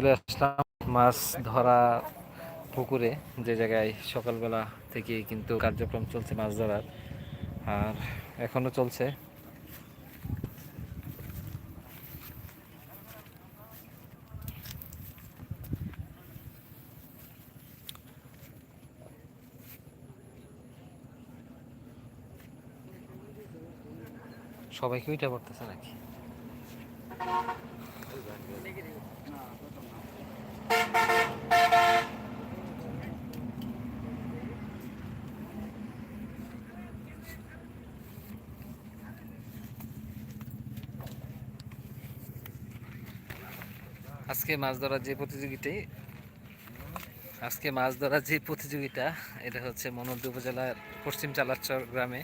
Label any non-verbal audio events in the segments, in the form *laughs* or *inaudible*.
চলে আসলাম মাছ ধরা পুকুরে, যে জায়গায় সকালবেলা থেকে কিন্তু কার্যক্রম চলছে মাছ ধরার, আর এখনও চলছে। সবাইকে ওইটা পড়তেছে নাকি? আজকে মাছ ধরার যে প্রতিযোগিতায় আজকে মাছ ধরার যে প্রতিযোগিতা, এটা হচ্ছে মনোরদ উপজেলার পশ্চিম চালাচর গ্রামে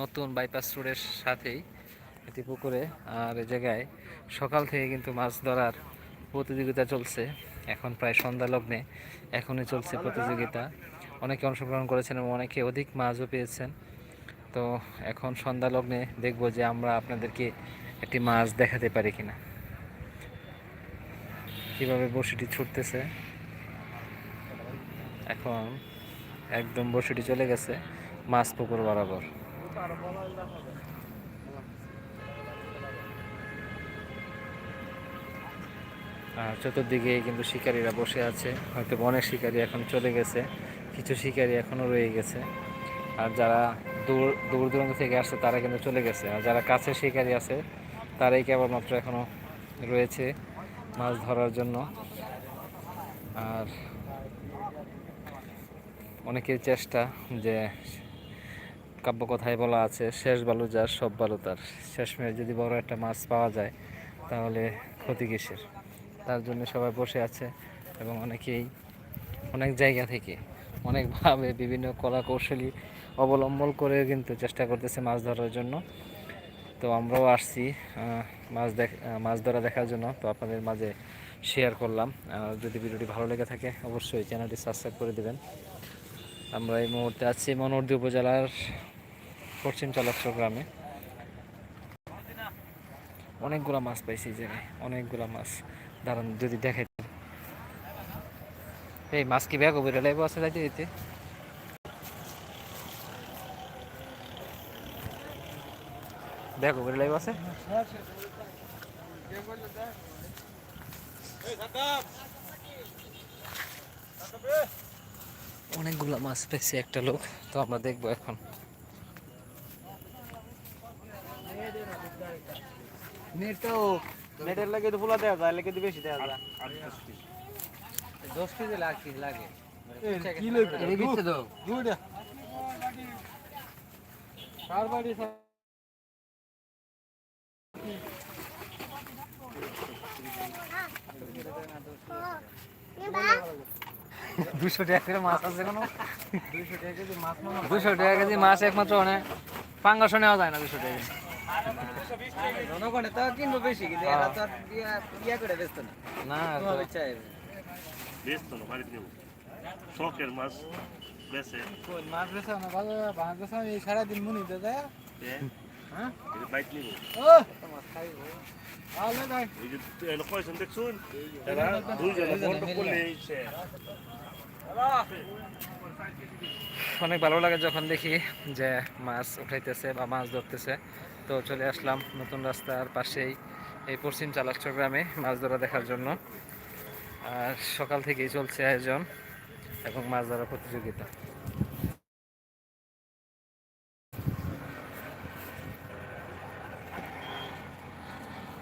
নতুন বাইপাস রোডের সাথেই এটি পুকুরে, আর এই জায়গায় সকাল থেকে কিন্তু মাছ ধরার প্রতিযোগিতা চলছে। এখন প্রায় সন্ধ্যা লগ্নে এখনই চলছে প্রতিযোগিতা। অনেকে অংশগ্রহণ করেছেন এবং অনেকে অধিক মাছও পেয়েছেন। তো এখন সন্ধ্যা লগ্নে দেখব যে আমরা আপনাদেরকে একটি মাছ দেখাতে পারি কিনা। কীভাবে বড়শিটি ছুটতেছে। এখন একদম বড়শিটি চলে গেছে, মাছ পুকুর বরাবর। আর চতুর্দিকে কিন্তু শিকারীরা বসে আছে, হয়তো অনেক শিকারী এখন চলে গেছে, কিছু শিকারী এখনও রয়ে গেছে। আর যারা দূর দূর দূরান্ত থেকে আসছে, তারা কিন্তু চলে গেছে। আর যারা কাছে শিকারী আছে, তারাই কেবলমাত্র এখনও রয়েছে। মাছ ধরার জন্য। আর অনেকের চেষ্টা যে কাব্য কথায় বলা আছে, শেষ বালু যার, সব বালু তার। শেষমেশ যদি বড় একটা মাছ পাওয়া যায়, তাহলে ক্ষতি কিসের? তার জন্য সবাই বসে আছে এবং অনেকেই অনেক জায়গা থেকে অনেকভাবে বিভিন্ন কলা কৌশলী অবলম্বন করে কিন্তু চেষ্টা করতেছে মাছ ধরার জন্য। তো আমরাও আসছি মাছ দেখ মাছ ধরা দেখার জন্য। তো আপনাদের মাঝে শেয়ার করলাম। যদি ভিডিওটি ভালো লেগে থাকে, অবশ্যই চ্যানেলটি সাবস্ক্রাইব করে দেবেন। আমরা এই মুহূর্তে আছি মনোহরদী উপজেলার পশ্চিম চালাচ্চর গ্রামে। অনেকগুলো মাছ পাইছি জায়গায় অনেকগুলা মাছ। দাঁড়ান, যদি দেখাই। এই মাছ কি ব্যাগ বেরো লাইব আছে যাইতে যেতে ব্যাগ বেরো লাইব আছে। অনেকগুলা মাছ পেয়েছে একটা লোক তো আমরা দেখব এখন। নেটের লাগে তো ফুলা দেওয়া যায় লাগে তো বেশি দেওয়া যায়। দশ কেজি লাখ লাগে? কি ভিতরে দুইটা। কার বাড়ি দুশো টাকা করে মাছ আছে কোনো? দুইশো টাকা কেজি মাছ মনে হয়। দুশো টাকা কেজি মাছ একমাত্র মানে পাঙ্গাসও নেওয়া যায় না দুশো টাকা কেজি। জনগণে তো কিনবো বেশি কিন্তু এরা তো ইয়া- করে বেচতো না। না ব্যস্ত না বাড়িতে শখের মাছ বেছে। মাছ বেচা না ভালো মাছ বেচা সারাদিন মুনি দে যায় হ্যাঁ করলে সে অনেক ভালো লাগে যখন দেখি যে মাছ উঠাইতেছে বা মাছ ধরতেছে। তো চলে আসলাম নতুন রাস্তার পাশেই এই পশ্চিম চালাচ্চর গ্রামে মাছ ধরা দেখার জন্য। আর সকাল থেকেই চলছে আয়োজন এবং মাছ ধরা প্রতিযোগিতা।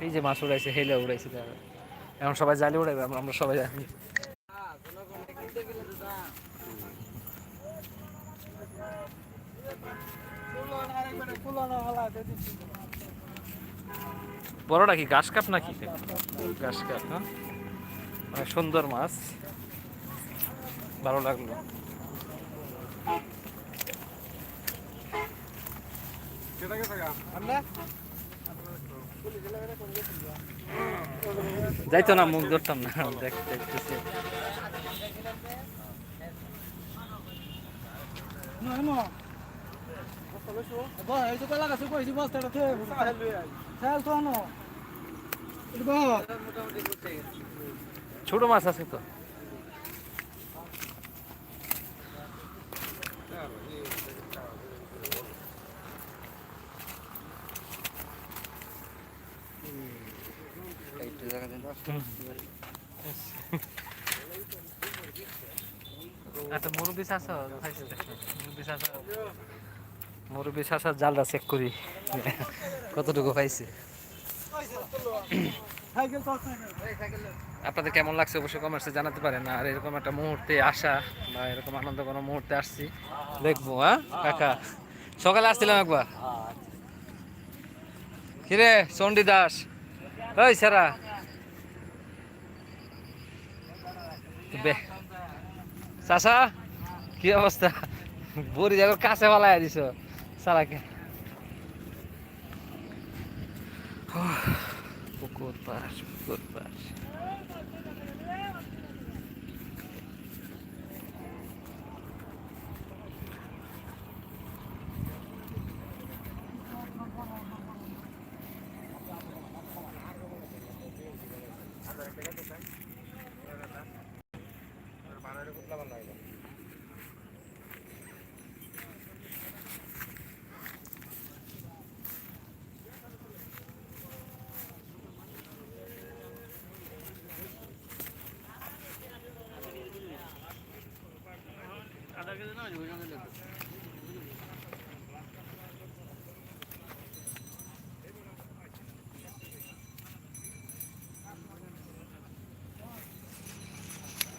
এই যে মাছ উড়াইছে, হেলে উড়াইছে। এখন সবাই জালে উড়াইবে, আমরা সবাই জানি। বড়টা কি, ঘাস কাপ নাকি? ঘাস কাপ হ্যাঁ? সুন্দর মাছ। ভালো লাগল। যাইতো না মুখ ধরতাম না দেখ দেখতেছি। ছোট মাছ আছে তো। আচ্ছা মুরব্বী চেক করি। কতটুকু পাইছে? আপনাদের কেমন লাগছে অবশ্যই কমার্সে জানাতে পারেন। আর এরকম একটা মুহূর্তে আসা বা এরকম আনন্দ কোনো মুহূর্তে আসছি। দেখব হ্যাঁ? কাকা সকালে আসছিলাম একবার। কিরে, চণ্ডী দাস? ওই সারা। চাষা কি অবস্থা? বড়ি জায়গার কাছে ফালাই দিছ। সারাকে পুকুর পাশ পুকুর পাশ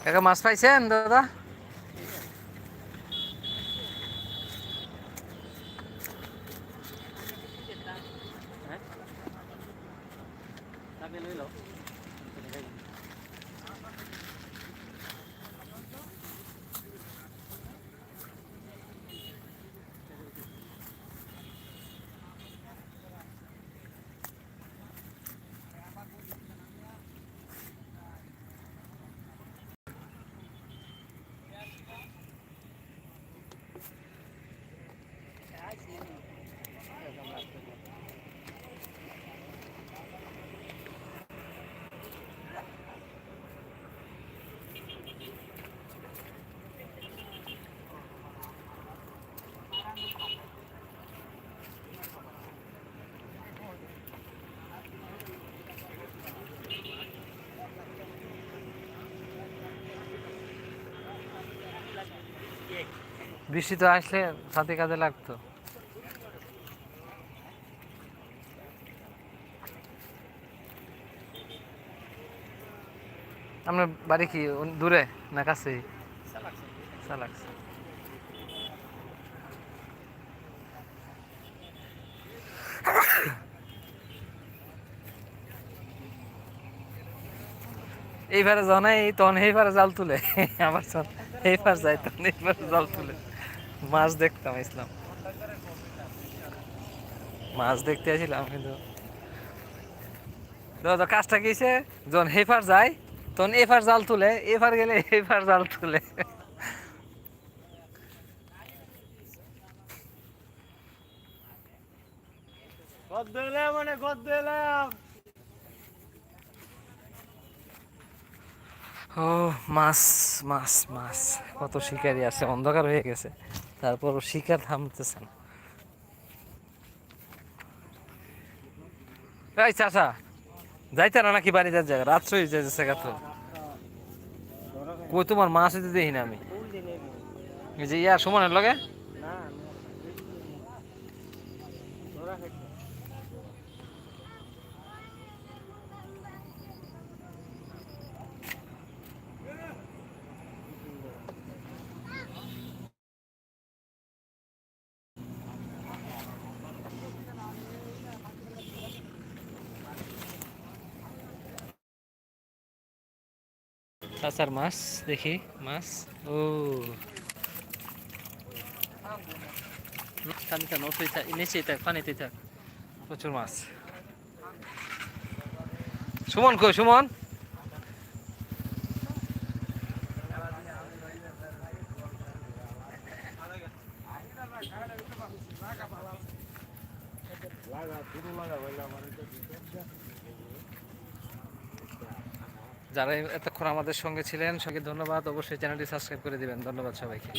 কাকা মাছ পাইছেন দাদা? বৃষ্টি তো আসলে সাথে কাজে লাগতো। আপনার বাড়ি কি দূরে না সালাক্স এইবারে জনাই তখন এইবারে জাল তুলে। *laughs* আমার যখন এইবার যাই তখন এইবারে জাল তুলে। মাছ দেখতাম, ইসলাম। মাছ দেখতে আসিলাম কিন্তু। দাদা কাজটা কিসে যখন হেফার যায়, তখন এফার জাল তুলে, এফার গেলে এফার জাল তুলে। ও মাছ মাছ মাছ। কত শিকারি আছে, অন্ধকার হয়ে গেছে। তারপরও শিকার থামতেছে না। এই চাচা, যাইতে না নাকি বাড়ি যার জায়গা? রাত্র গা তো। কই তোমার মাছ হইতে দেখি না আমি? যে ইয়া, সমানের লগে? চাচার মাছ দেখি মাছ ও টান ওঠেই থাক নিচেই থাক প্রচুর মাছ সুমন কই সুমন যারা এতক্ষণ আমাদের সঙ্গে ছিলেন সঙ্গে ধন্যবাদ। অবশ্যই চ্যানেলটি সাবস্ক্রাইব করে দিবেন। ধন্যবাদ সবাইকে।